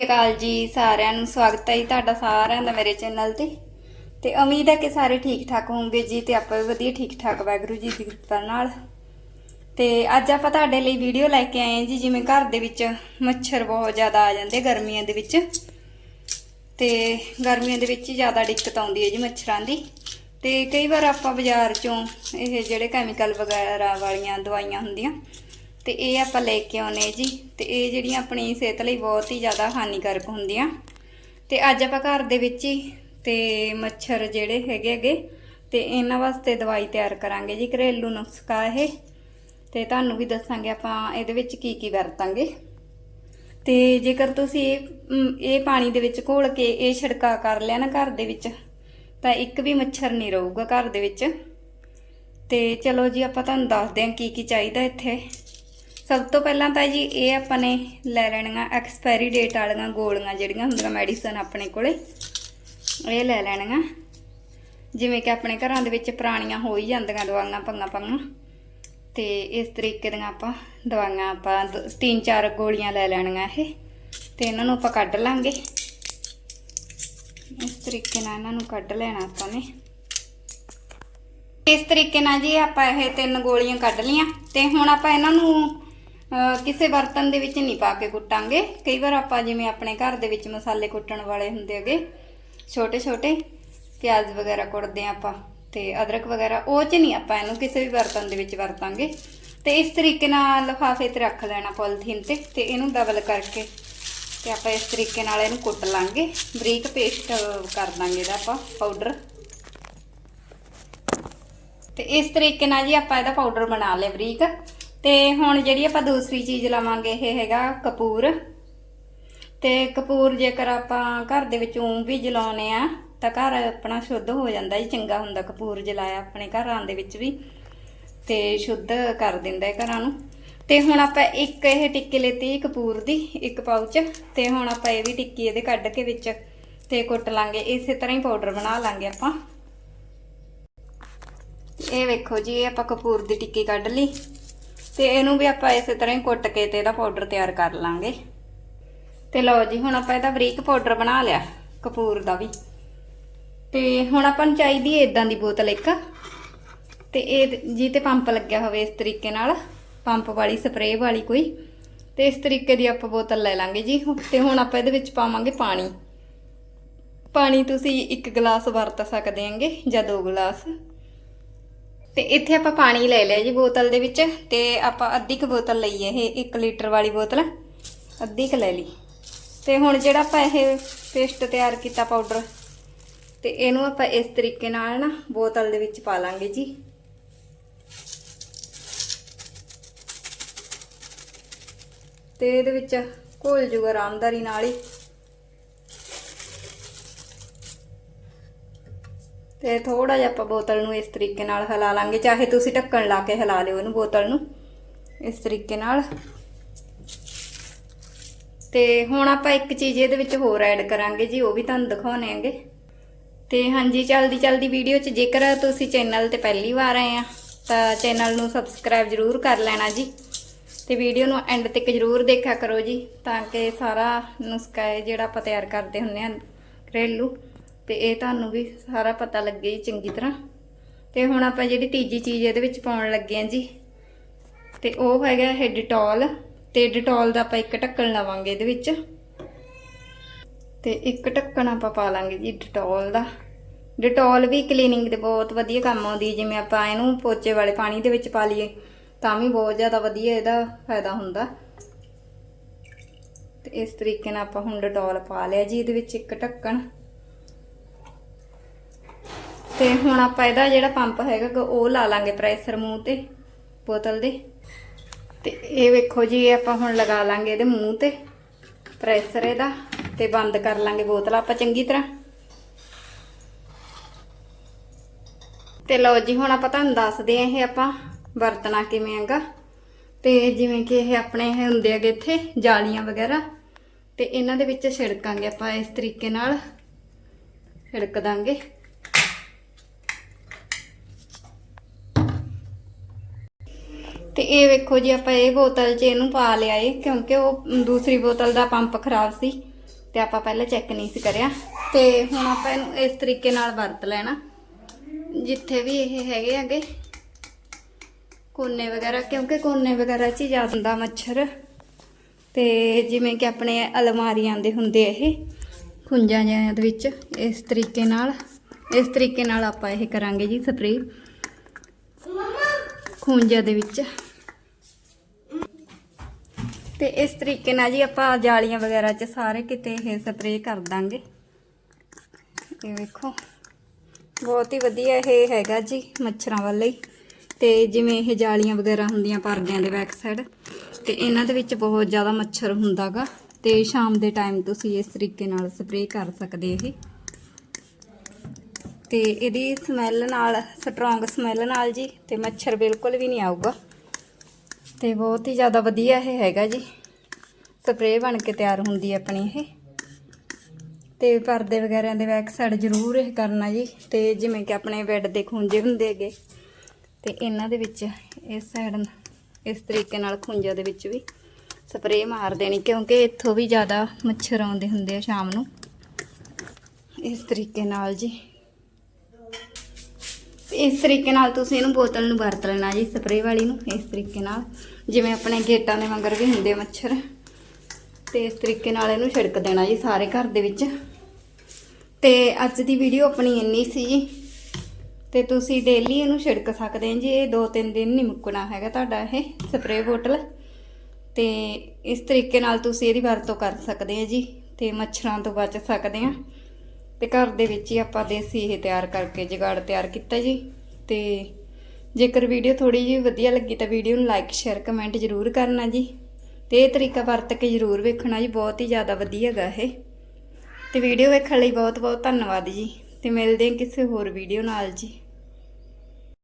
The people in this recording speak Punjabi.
ਸਤਿ ਸ਼੍ਰੀ ਅਕਾਲ ਜੀ, ਸਾਰਿਆਂ ਨੂੰ ਸਵਾਗਤ ਹੈ ਜੀ ਤੁਹਾਡਾ ਸਾਰਿਆਂ ਦਾ ਮੇਰੇ ਚੈਨਲ ਤੇ। ਤੇ ਉਮੀਦ ਹੈ ਕਿ ਸਾਰੇ ਠੀਕ ਠਾਕ ਹੋਵੋਗੇ ਜੀ ਤੇ ਆਪਾਂ ਵੀ ਵਧੀਆ ਠੀਕ ਠਾਕ ਵਾਹਿਗੁਰੂ ਜੀ ਦੀ ਕਿਰਪਾ ਨਾਲ। ਤੇ ਅੱਜ ਆਪਾਂ ਤੁਹਾਡੇ ਲਈ ਵੀਡੀਓ ਲੈ ਕੇ ਆਏ ਹਾਂ ਜੀ, ਜਿਵੇਂ ਘਰ ਦੇ ਵਿੱਚ ਮੱਛਰ ਬਹੁਤ ਜ਼ਿਆਦਾ ਆ ਜਾਂਦੇ ਗਰਮੀਆਂ ਦੇ ਵਿੱਚ। ਤੇ ਗਰਮੀਆਂ ਦੇ ਵਿੱਚ ਹੀ ਜ਼ਿਆਦਾ ਦਿੱਕਤ ਆਉਂਦੀ ਹੈ ਜੀ ਮੱਛਰਾਂ ਦੀ। ਤੇ ਕਈ ਵਾਰ ਆਪਾਂ ਬਾਜ਼ਾਰ ਚੋਂ ਇਹ ਜਿਹੜੇ ਕੈਮੀਕਲ ਵਗੈਰਾ ਵਾਲੀਆਂ ਦਵਾਈਆਂ ਹੁੰਦੀਆਂ ਤੇ ਇਹ ਆਪਾਂ ਲੈ ਕੇ ਆਉਨੇ ਜੀ। ਤੇ ਇਹ ਜਿਹੜੀਆਂ ਆਪਣੀ ਸਿਹਤ ਲਈ ਬਹੁਤ ਹੀ ਜ਼ਿਆਦਾ ਹਾਨੀਕਾਰਕ ਹੁੰਦੀਆਂ। ਤੇ ਅੱਜ ਆਪਾਂ ਘਰ ਦੇ ਵਿੱਚ ਹੀ ਤੇ ਮੱਛਰ ਜਿਹੜੇ ਹੈਗੇ ਹੈਗੇ ਤੇ ਇਹਨਾਂ ਵਾਸਤੇ ਦਵਾਈ ਤਿਆਰ ਕਰਾਂਗੇ ਜੀ, ਘਰੇਲੂ ਨੁਸਖਾ ਇਹ। ਤੇ ਤੁਹਾਨੂੰ ਵੀ ਦੱਸਾਂਗੇ ਆਪਾਂ ਇਹਦੇ ਵਿੱਚ ਕੀ ਕੀ ਵਰਤਾਂਗੇ। ਤੇ ਜੇਕਰ ਤੁਸੀਂ ਇਹ ਇਹ ਪਾਣੀ ਦੇ ਵਿੱਚ ਘੋਲ ਕੇ ਇਹ ਛਿੜਕਾ ਕਰ ਲਿਆ ਨਾ ਘਰ ਦੇ ਵਿੱਚ, ਤਾਂ ਇੱਕ ਵੀ ਮੱਛਰ ਨਹੀਂ ਰਹੂਗਾ ਘਰ ਦੇ ਵਿੱਚ। ਤੇ ਚਲੋ ਜੀ, ਆਪਾਂ ਤੁਹਾਨੂੰ ਦੱਸਦੇ ਹਾਂ ਕੀ ਕੀ ਚਾਹੀਦਾ ਇੱਥੇ। ਸਭ ਤੋਂ ਪਹਿਲਾਂ ਤਾਂ ਜੀ ਇਹ ਆਪਾਂ ਨੇ ਲੈ ਲੈਣੀਆਂ ਐਕਸਪਾਇਰੀ ਡੇਟ ਵਾਲੀਆਂ ਗੋਲੀਆਂ ਜਿਹੜੀਆਂ ਹੁੰਦੀਆਂ ਮੈਡੀਸਨ ਆਪਣੇ ਕੋਲੇ, ਇਹ ਲੈ ਲੈਣੀਆਂ। ਜਿਵੇਂ ਕਿ ਆਪਣੇ ਘਰਾਂ ਦੇ ਵਿੱਚ ਪੁਰਾਣੀਆਂ ਹੋ ਹੀ ਜਾਂਦੀਆਂ ਦਵਾਈਆਂ ਪੰਗਾ ਪੰਗਾ। ਤੇ ਇਸ ਤਰੀਕੇ ਦੀਆਂ ਆਪਾਂ ਦਵਾਈਆਂ, ਆਪਾਂ ਦ- ਤਿੰਨ ਚਾਰ ਗੋਲੀਆਂ ਲੈ ਲੈਣੀਆਂ ਇਹ, ਤੇ ਇਹਨਾਂ ਨੂੰ ਆਪਾਂ ਕੱਢ ਲਾਂਗੇ। ਇਸ ਤਰੀਕੇ ਨਾਲ ਇਹਨਾਂ ਨੂੰ ਕੱਢ ਲੈਣਾ ਆਪਾਂ ਨੇ। ਇਸ ਤਰੀਕੇ ਨਾਲ ਜੀ ਆਪਾਂ ਇਹ ਤਿੰਨ ਗੋਲੀਆਂ ਕੱਢ ਲੀਆਂ ਤੇ ਹੁਣ ਆਪਾਂ ਇਹਨਾਂ ਨੂੰ ਕਿਸੇ ਬਰਤਨ ਦੇ ਵਿੱਚ ਨਹੀਂ ਪਾ ਕੇ ਕੁੱਟਾਂਗੇ। ਕਈ ਵਾਰ ਆਪਾਂ ਜਿਵੇਂ ਆਪਣੇ ਘਰ ਦੇ ਵਿੱਚ ਮਸਾਲੇ ਕੁੱਟਣ ਵਾਲੇ ਹੁੰਦੇ ਹੈਗੇ, ਛੋਟੇ ਛੋਟੇ, ਪਿਆਜ਼ ਵਗੈਰਾ ਕੁੱਟਦੇ ਆ ਆਪਾਂ ਤੇ ਅਦਰਕ ਵਗੈਰਾ, ਉਹ ਚ ਨਹੀਂ ਆਪਾਂ ਇਹਨੂੰ ਕਿਸੇ ਵੀ ਬਰਤਨ ਦੇ ਵਿੱਚ ਵਰਤਾਂਗੇ। ਤੇ ਇਸ ਤਰੀਕੇ ਨਾਲ ਲਿਫਾਫੇ ਤੇ ਰੱਖ ਲੈਣਾ ਪੋਲੀਥੀਨ ਤੇ ਤੇ ਇਹਨੂੰ ਡਬਲ ਕਰਕੇ ਤੇ ਆਪਾਂ ਇਸ ਤਰੀਕੇ ਨਾਲ ਇਹਨੂੰ ਕੁੱਟ ਲਾਂਗੇ। ਬਰੀਕ ਪੇਸਟ ਕਰ ਦਾਂਗੇ ਇਹਦਾ ਆਪਾਂ ਪਾਊਡਰ ਤੇ ਇਸ ਤਰੀਕੇ ਨਾਲ ਜੀ ਆਪਾਂ ਇਹਦਾ ਪਾਊਡਰ ਬਣਾ ਲਿਆ ਬਰੀਕ। ਤੇ ਹੁਣ ਜਿਹੜੀ ਆਪਾਂ ਦੂਸਰੀ ਚੀਜ਼ ਲਵਾਂਗੇ ਇਹ ਹੈਗਾ ਕਪੂਰ। ਤੇ ਕਪੂਰ ਜੇਕਰ ਆਪਾਂ ਘਰ ਦੇ ਵਿੱਚ ਊਂ ਵੀ ਜਲਾਉਨੇ ਆ, ਤਾਂ ਘਰ ਆਪਣਾ ਸ਼ੁੱਧ ਹੋ ਜਾਂਦਾ ਜੀ, ਚੰਗਾ ਹੁੰਦਾ ਕਪੂਰ ਜਲਾਇਆ ਆਪਣੇ ਘਰਾਂ ਦੇ ਵਿੱਚ ਵੀ, ਤੇ ਸ਼ੁੱਧ ਕਰ ਦਿੰਦਾ ਹੈ ਘਰਾਂ ਨੂੰ। ਤੇ ਹੁਣ ਆਪਾਂ ਇੱਕ ਇਹ ਟਿੱਕੀ ਲੈਤੀ ਕਪੂਰ ਦੀ, ਇੱਕ ਪਾਊਚ, ਤੇ ਹੁਣ ਆਪਾਂ ਇਹ ਵੀ ਟਿੱਕੀ ਇਹਦੇ ਕੱਢ ਕੇ ਵਿੱਚ ਤੇ ਕੁੱਟ ਲਾਂਗੇ, ਇਸੇ ਤਰ੍ਹਾਂ ਹੀ ਪਾਊਡਰ ਬਣਾ ਲਾਂਗੇ ਆਪਾਂ। ਇਹ ਵੇਖੋ ਜੀ, ਇਹ ਆਪਾਂ ਕਪੂਰ ਦੀ ਟਿੱਕੀ ਕੱਢ ਲਈ। ਤੇ ਇਹਨੂੰ ਵੀ ਆਪਾਂ ਇਸੇ ਤਰ੍ਹਾਂ ਹੀ ਕੁੱਟ ਕੇ ਤੇ ਇਹਦਾ ਪਾਊਡਰ ਤਿਆਰ ਕਰ ਲਾਂਗੇ। ਤੇ ਲਓ ਜੀ, ਹੁਣ ਆਪਾਂ ਇਹਦਾ ਬਰੀਕ ਪਾਊਡਰ ਬਣਾ ਲਿਆ, ਕਪੂਰ ਦਾ ਵੀ। ਤੇ ਹੁਣ ਆਪਾਂ ਨੂੰ ਚਾਹੀਦੀ ਹੈ ਇਦਾਂ ਦੀ ਬੋਤਲ ਇੱਕ। ਤੇ ਇਹ ਜੀ ਤੇ ਪੰਪ ਲੱਗਿਆ ਹੋਵੇ ਇਸ ਤਰੀਕੇ ਨਾਲ, ਪੰਪ ਵਾਲੀ, ਸਪਰੇਅ ਵਾਲੀ ਕੋਈ। ਤੇ ਇਸ ਤਰੀਕੇ ਦੀ ਆਪਾਂ ਬੋਤਲ ਲੈ ਲਾਂਗੇ ਜੀ। ਤੇ ਹੁਣ ਆਪਾਂ ਇਹਦੇ ਵਿੱਚ ਪਾਵਾਂਗੇ ਪਾਣੀ। ਪਾਣੀ ਤੁਸੀਂ ਇੱਕ ਗਲਾਸ ਵਰਤ ਸਕਦੇ ਆਂਗੇ ਜਾਂ ਦੋ ਗਲਾਸ। ਤੇ ਇੱਥੇ ਆਪਾਂ ਪਾਣੀ ਲੈ ਲਿਆ ਜੀ ਬੋਤਲ ਦੇ ਵਿੱਚ ਤੇ ਆਪਾਂ ਅੱਧੀ ਕੁ ਬੋਤਲ ਲਈ ਹੈ ਇਹ 1 ਲੀਟਰ ਵਾਲੀ ਬੋਤਲ। ਅੱਧੀ ਕੁ ਲੈ ਲਈ। ਤੇ ਹੁਣ ਜਿਹੜਾ ਆਪਾਂ ਇਹ ਪੇਸਟ ਤਿਆਰ ਕੀਤਾ ਪਾਊਡਰ, ਤੇ ਇਹਨੂੰ ਆਪਾਂ ਇਸ ਤਰੀਕੇ ਨਾਲ ਨਾ ਬੋਤਲ ਦੇ ਵਿੱਚ ਪਾ ਲਾਂਗੇ ਜੀ। ਤੇ ਇਹਦੇ ਵਿੱਚ ਘੋਲ ਜੂਗਾ, ਆਰਾਮਦਾਰੀ ਨਾਲ ਹੀ। ਤੇ ਥੋੜਾ ਜਿਹਾ ਆਪਾਂ ਬੋਤਲ ਨੂੰ ਇਸ ਤਰੀਕੇ ਨਾਲ ਹਿਲਾ ਲਾਂਗੇ, ਚਾਹੇ ਤੁਸੀਂ ਢੱਕਣ ਲਾ ਕੇ ਹਿਲਾ ਲਿਓ ਇਹਨੂੰ ਬੋਤਲ ਨੂੰ, ਇਸ ਤਰੀਕੇ ਨਾਲ। ਤੇ ਹੁਣ ਆਪਾਂ ਇੱਕ ਚੀਜ਼ ਇਹਦੇ ਵਿੱਚ ਹੋਰ ਐਡ ਕਰਾਂਗੇ ਜੀ, ਉਹ ਵੀ ਤੁਹਾਨੂੰ ਦਿਖਾਉਣੇ ਆਂਗੇ ਤੇ ਹਾਂਜੀ, ਚਲਦੀ ਚਲਦੀ ਵੀਡੀਓ 'ਚ ਜੇਕਰ ਤੁਸੀਂ ਚੈਨਲ ਤੇ ਪਹਿਲੀ ਵਾਰ ਆਏ ਆ, ਤਾਂ ਚੈਨਲ ਨੂੰ ਸਬਸਕ੍ਰਾਈਬ ਜ਼ਰੂਰ ਕਰ ਲੈਣਾ ਜੀ। ਤੇ ਵੀਡੀਓ ਨੂੰ ਐਂਡ ਤੱਕ ਜ਼ਰੂਰ ਦੇਖਿਆ ਕਰੋ ਜੀ, ਤਾਂ ਕਿ ਸਾਰਾ ਨੁਸਖਾ ਹੈ ਜਿਹੜਾ ਆਪਾਂ ਤਿਆਰ ਕਰਦੇ ਹੁੰਨੇ ਆ ਘਰੇਲੂ। ਤੇ ਇਹ ਤੁਹਾਨੂੰ ਵੀ ਸਾਰਾ ਪਤਾ ਲੱਗੇ ਜੀ ਚੰਗੀ ਤਰ੍ਹਾਂ। ਤੇ ਹੁਣ ਆਪਾਂ ਜਿਹੜੀ ਤੀਜੀ ਚੀਜ਼ ਇਹਦੇ ਵਿੱਚ ਪਾਉਣ ਲੱਗੇ ਆ ਜੀ। ਤੇ ਉਹ ਹੈਗਾ ਹੈ ਡਿਟੋਲ ਤੇ ਡਿਟੋਲ ਦਾ ਆਪਾਂ ਇੱਕ ਢੱਕਣ ਲਵਾਂਗੇ ਇਹਦੇ ਵਿੱਚ। ਤੇ ਇੱਕ ਢੱਕਣ ਆਪਾਂ ਪਾ ਲਾਂਗੇ ਜੀ ਡਿਟੋਲ ਦਾ। ਡਿਟੋਲ ਵੀ ਕਲੀਨਿੰਗ ਦੇ ਬਹੁਤ ਵਧੀਆ ਕੰਮ ਆਉਂਦੀ ਜਿਵੇਂ ਆਪਾਂ ਇਹਨੂੰ ਪੋਚੇ ਵਾਲੇ ਪਾਣੀ ਦੇ ਵਿੱਚ ਪਾ ਲਈਏ, ਤਾਂ ਵੀ ਬਹੁਤ ਜ਼ਿਆਦਾ ਵਧੀਆ ਇਹਦਾ ਫਾਇਦਾ ਹੁੰਦਾ। ਤੇ ਇਸ ਤਰੀਕੇ ਨਾਲ ਆਪਾਂ ਹੁਣ ਡਿਟੋਲ ਪਾ ਲਿਆ ਜੀ ਇਹਦੇ ਵਿੱਚ ਇੱਕ ਢੱਕਣ। ਤੇ ਹੁਣ ਆਪਾਂ ਇਹਦਾ ਜਿਹੜਾ ਪੰਪ ਹੈਗਾ ਉਹ ਲਾ ਲਾਂਗੇ ਪ੍ਰੈਸ਼ਰ ਮੂੰਹ ਤੇ, ਬੋਤਲ ਦੇ। ਤੇ ਇਹ ਵੇਖੋ ਜੀ, ਇਹ ਆਪਾਂ ਹੁਣ ਲਗਾ ਲਾਂਗੇ ਇਹਦੇ ਮੂੰਹ ਤੇ, ਪ੍ਰੈਸ਼ਰ ਇਹਦਾ, ਤੇ ਬੰਦ ਕਰ ਲਾਂਗੇ ਬੋਤਲ ਆਪਾਂ ਚੰਗੀ ਤਰ੍ਹਾਂ। ਤੇ ਲਓ ਜੀ, ਹੁਣ ਆਪਾਂ ਤੁਹਾਨੂੰ ਦੱਸਦੇ ਆ ਇਹ ਆਪਾਂ ਵਰਤਣਾ ਕਿਵੇਂ ਹੈਗਾ। ਤੇ ਜਿਵੇਂ ਕਿ ਇਹ ਆਪਣੇ ਇਹ ਹੁੰਦੇ ਹੈਗੇ ਇੱਥੇ ਜਾਲੀਆਂ ਵਗੈਰਾ, ਤੇ ਇਹਨਾਂ ਦੇ ਵਿੱਚ ਛਿੜਕਾਂਗੇ ਆਪਾਂ ਇਸ ਤਰੀਕੇ ਨਾਲ, ਛਿੜਕ ਦਾਂਗੇ। ਤੇ ਇਹ ਵੇਖੋ ਜੀ, ਆਪਾਂ ਇਹ ਬੋਤਲ 'ਚ ਇਹਨੂੰ ਪਾ ਲਿਆ ਏ, ਕਿਉਂਕਿ ਉਹ ਦੂਸਰੀ ਬੋਤਲ ਦਾ ਪੰਪ ਖਰਾਬ ਸੀ ਤੇ ਆਪਾਂ ਪਹਿਲਾਂ ਚੈੱਕ ਨਹੀਂ ਸੀ ਕਰਿਆ। ਤੇ ਹੁਣ ਆਪਾਂ ਇਹਨੂੰ ਇਸ ਤਰੀਕੇ ਨਾਲ ਵਰਤ ਲੈਣਾ। ਜਿੱਥੇ ਵੀ ਇਹ ਹੈਗੇ ਹੈਗੇ, ਕੋਨੇ ਵਗੈਰਾ, ਕਿਉਂਕਿ ਕੋਨੇ ਵਗੈਰਾ 'ਚ ਹੀ ਜ਼ਿਆਦਾ ਮੱਛਰ। ਤੇ ਜਿਵੇਂ ਕਿ ਆਪਣੇ ਅਲਮਾਰੀਆਂ ਦੇ ਹੁੰਦੇ ਇਹ, ਖੁੰਝਾਂ ਜਿਹਾਂ ਦੇ ਵਿੱਚ, ਇਸ ਤਰੀਕੇ ਨਾਲ, ਇਸ ਤਰੀਕੇ ਨਾਲ ਆਪਾਂ ਇਹ ਕਰਾਂਗੇ ਜੀ ਸਪਰੇਅ ਖੁੰਝਾਂ ਦੇ ਵਿੱਚ। ਤੇ ਇਸ ਤਰੀਕੇ ਨਾਲ ਜੀ ਆਪਾਂ ਜਾਲੀਆਂ ਵਗੈਰਾ 'ਚ ਸਾਰੇ ਕਿਤੇ ਇਹ ਸਪਰੇਅ ਕਰ ਦਾਂਗੇ। ਇਹ ਵੇਖੋ, ਬਹੁਤ ਹੀ ਵਧੀਆ ਇਹ ਹੈਗਾ ਜੀ ਮੱਛਰਾਂ ਵੱਲ। ਹੀ ਤੇ ਜਿਵੇਂ ਇਹ ਜਾਲੀਆਂ ਵਗੈਰਾ ਹੁੰਦੀਆਂ ਪਰਦਿਆਂ ਦੇ ਬੈਕ ਸਾਈਡ ਤੇ ਇਹਨਾਂ ਦੇ ਵਿੱਚ ਬਹੁਤ ਜ਼ਿਆਦਾ ਮੱਛਰ ਹੁੰਦਾਗਾ। ਤੇ ਸ਼ਾਮ ਦੇ ਟਾਈਮ ਤੁਸੀਂ ਇਸ ਤਰੀਕੇ ਨਾਲ ਸਪਰੇਅ ਕਰ ਸਕਦੇ ਇਹ। ਤੇ ਇਹਦੀ ਸਮੈਲ ਨਾਲ ਸਟਰੋਂਗ ਸਮੈਲ ਨਾਲ ਜੀ, ਤੇ ਮੱਛਰ ਬਿਲਕੁਲ ਵੀ ਨਹੀਂ ਆਊਗਾ। ਤੇ ਬਹੁਤ ਹੀ ਜ਼ਿਆਦਾ ਵਧੀਆ ਇਹ ਹੈਗਾ ਜੀ। ਸਪਰੇਅ ਬਣ ਕੇ ਤਿਆਰ ਹੁੰਦੀ ਹੈ ਆਪਣੀ ਇਹ। ਤੇ ਪਰਦੇ ਵਗੈਰਾ ਦੇ ਬੈਕ ਸਾਈਡ ਜ਼ਰੂਰ ਇਹ ਕਰਨਾ ਜੀ। ਤੇ ਜਿਵੇਂ ਕਿ ਆਪਣੇ ਬੈੱਡ ਦੇ ਖੁੰਝੇ ਹੁੰਦੇ ਹੈਗੇ। ਤੇ ਇਹਨਾਂ ਦੇ ਵਿੱਚ ਇਸ ਸਾਈਡ ਇਸ ਤਰੀਕੇ ਨਾਲ ਖੁੰਝਾਂ ਦੇ ਵਿੱਚ ਵੀ ਸਪਰੇਅ ਮਾਰ ਦੇਣੀ। ਕਿਉਂਕਿ ਇੱਥੋਂ ਵੀ ਜ਼ਿਆਦਾ ਮੱਛਰ ਆਉਂਦੇ ਹੁੰਦੇ ਆ ਸ਼ਾਮ ਨੂੰ। ਇਸ ਤਰੀਕੇ ਨਾਲ ਜੀ। ਇਸ ਤਰੀਕੇ ਨਾਲ ਤੁਸੀਂ ਇਹਨੂੰ ਬੋਤਲ ਨੂੰ ਵਰਤ ਲੈਣਾ ਜੀ ਸਪਰੇਅ ਵਾਲੀ ਨੂੰ, ਇਸ ਤਰੀਕੇ ਨਾਲ। ਜਿਵੇਂ ਆਪਣੇ ਗੇਟਾਂ ਦੇ ਵਾਂਗਰ ਵੀ ਹੁੰਦੇ ਮੱਛਰ। ਤੇ ਇਸ ਤਰੀਕੇ ਨਾਲ ਇਹਨੂੰ ਛਿੜਕ ਦੇਣਾ ਜੀ ਸਾਰੇ ਘਰ ਦੇ ਵਿੱਚ। ਤੇ ਅੱਜ ਦੀ ਵੀਡੀਓ ਆਪਣੀ ਇੰਨੀ ਸੀ ਜੀ। ਤੇ ਤੁਸੀਂ ਡੇਲੀ ਇਹਨੂੰ ਛਿੜਕ ਸਕਦੇ ਹੋ ਜੀ। ਇਹ 2-3 ਦਿਨ ਨਹੀਂ ਮੁੱਕਣਾ ਹੈਗਾ ਤੁਹਾਡਾ ਇਹ ਸਪਰੇਅ ਬੋਤਲ ਤੇ ਇਸ ਤਰੀਕੇ ਨਾਲ ਤੁਸੀਂ ਇਹਦੀ ਵਰਤੋਂ ਕਰ ਸਕਦੇ ਹੋ ਜੀ। ਤੇ ਮੱਛਰਾਂ ਤੋਂ ਬਚ ਸਕਦੇ ਆ। ਤੇ ਘਰ ਦੇ ਵਿੱਚ ਹੀ ਆਪਾਂ ਦੇਸੀ ਇਹ ਤਿਆਰ ਕਰਕੇ ਜਗਾੜ ਤਿਆਰ ਕੀਤਾ ਜੀ। ਤੇ ਜੇਕਰ ਵੀਡੀਓ ਥੋੜੀ ਜਿਹੀ ਵਧੀਆ ਲੱਗੀ ਤਾਂ ਵੀਡੀਓ ਨੂੰ ਲਾਈਕ ਸ਼ੇਅਰ ਕਮੈਂਟ ਜ਼ਰੂਰ ਕਰਨਾ ਜੀ। ਤੇ ਇਹ ਤਰੀਕਾ ਵਰਤ ਕੇ ਜ਼ਰੂਰ ਵੇਖਣਾ ਜੀ, ਬਹੁਤ ਹੀ ਜ਼ਿਆਦਾ ਵਧੀਆ ਹੈਗਾ ਇਹ। ਤੇ ਵੀਡੀਓ ਵੇਖਣ ਲਈ ਬਹੁਤ ਬਹੁਤ ਧੰਨਵਾਦ ਜੀ। ਤੇ ਮਿਲਦੇ ਹਾਂ ਕਿਸੇ ਹੋਰ ਵੀਡੀਓ ਨਾਲ ਜੀ।